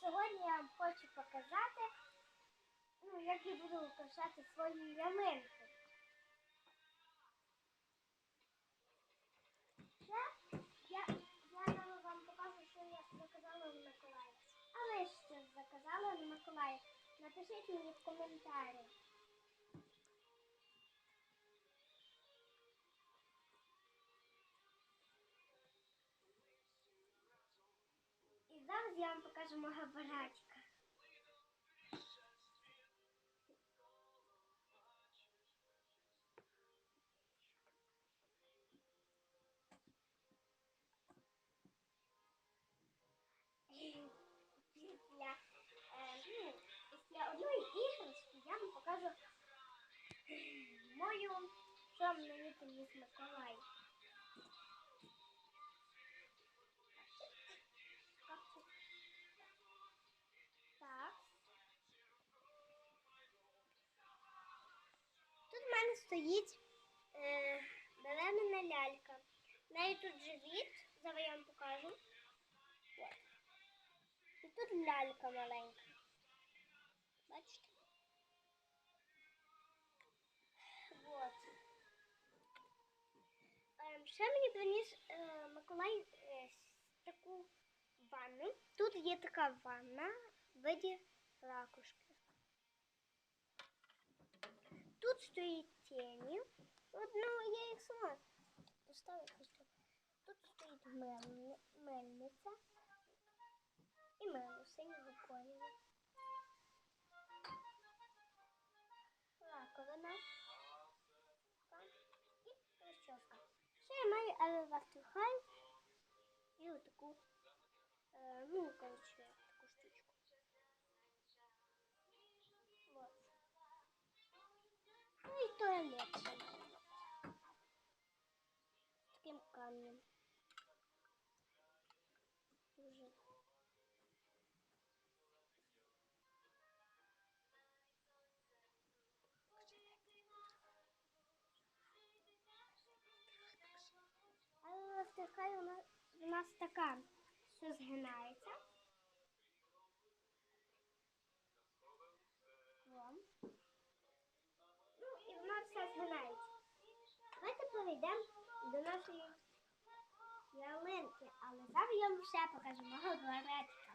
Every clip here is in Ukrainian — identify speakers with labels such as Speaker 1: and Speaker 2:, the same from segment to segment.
Speaker 1: сьогодні я вам хочу показати, ну, як я буду украшати свою ялинку. Це я, я вам покажу, що я заказала на Миколая. А ви що заказали на Миколая? Напишіть мені в коментарі. Зараз я вам покажу мого братика. Е, ну, після одної іграшки я вам покажу мою, що мені приніс Миколай. Стоїть е, лялька. В неї тут живіт, зараз я вам покажу. От. І тут лялька маленька. Бачите? Вот. Ем, ще мені приніс е, Миколай е, таку ванну. Тут є така ванна в виді ракушки. Тут стоїть тіні. От, ну, я їх сама поставила. просто. Тут стоїть мельни- мельниця і мило синього кольору. Раковина. Так. І розчоска. Ще я маю елеватухай і отаку, е, ну, коротше, Втихай у нас, у нас така, що згинається. О. Ну і вона все згинається. Давайте перейдемо до нашої ялинки, але зараз я вам ще покажу мого дворецька.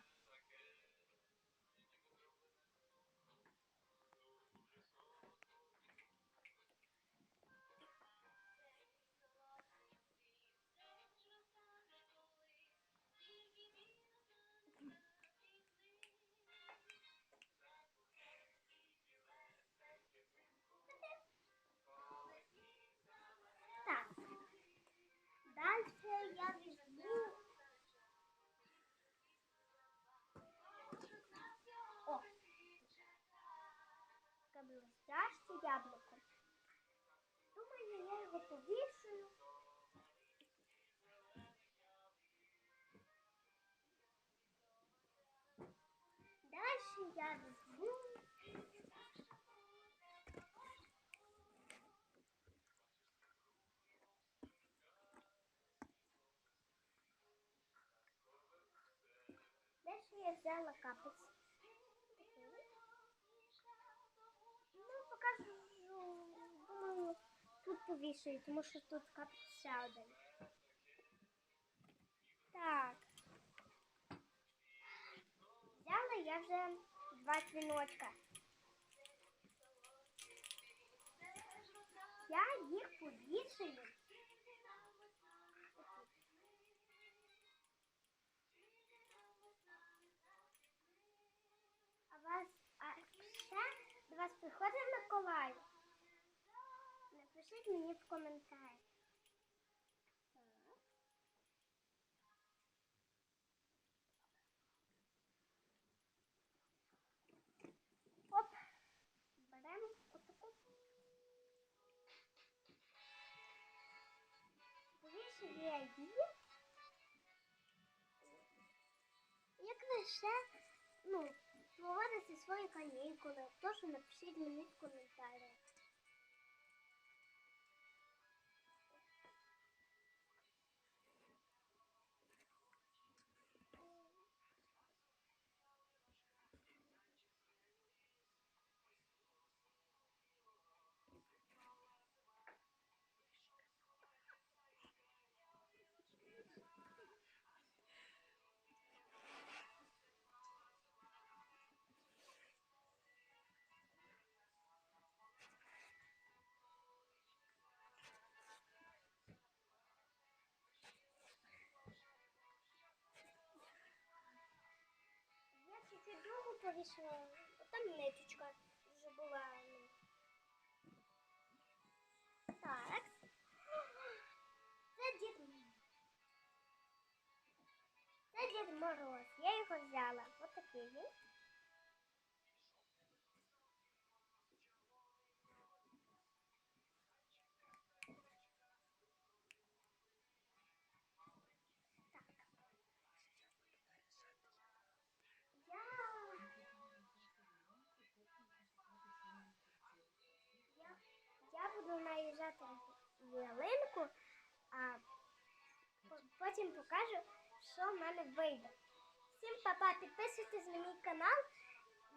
Speaker 1: Його повішую. Дальше я візьму. Дальше я взяла капець. Повішую, тому що тут капець ще один. Так. Взяла я вже два дзвіночка. Я їх повішую. А вас, а ще до вас приходить Миколай? Напишіть мені в коментарі. Оп, беремо отаку. Я її. Як ви ще, ну, проводите свої канікули, теж напишіть мені в коментарях. Другу повісила. Там ниточка вже була. ну. Так. Це Дід Мороз. Це Дід Мороз. Я його взяла. Ось такий він. Буду ялинку, а потім покажу, що в мене вийде. Всім папа, підписуйтесь на мій канал.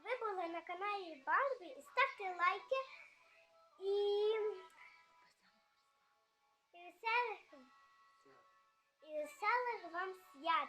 Speaker 1: Ви були на каналі Барбі і ставте лайки. І, і веселих, і веселих вам свят.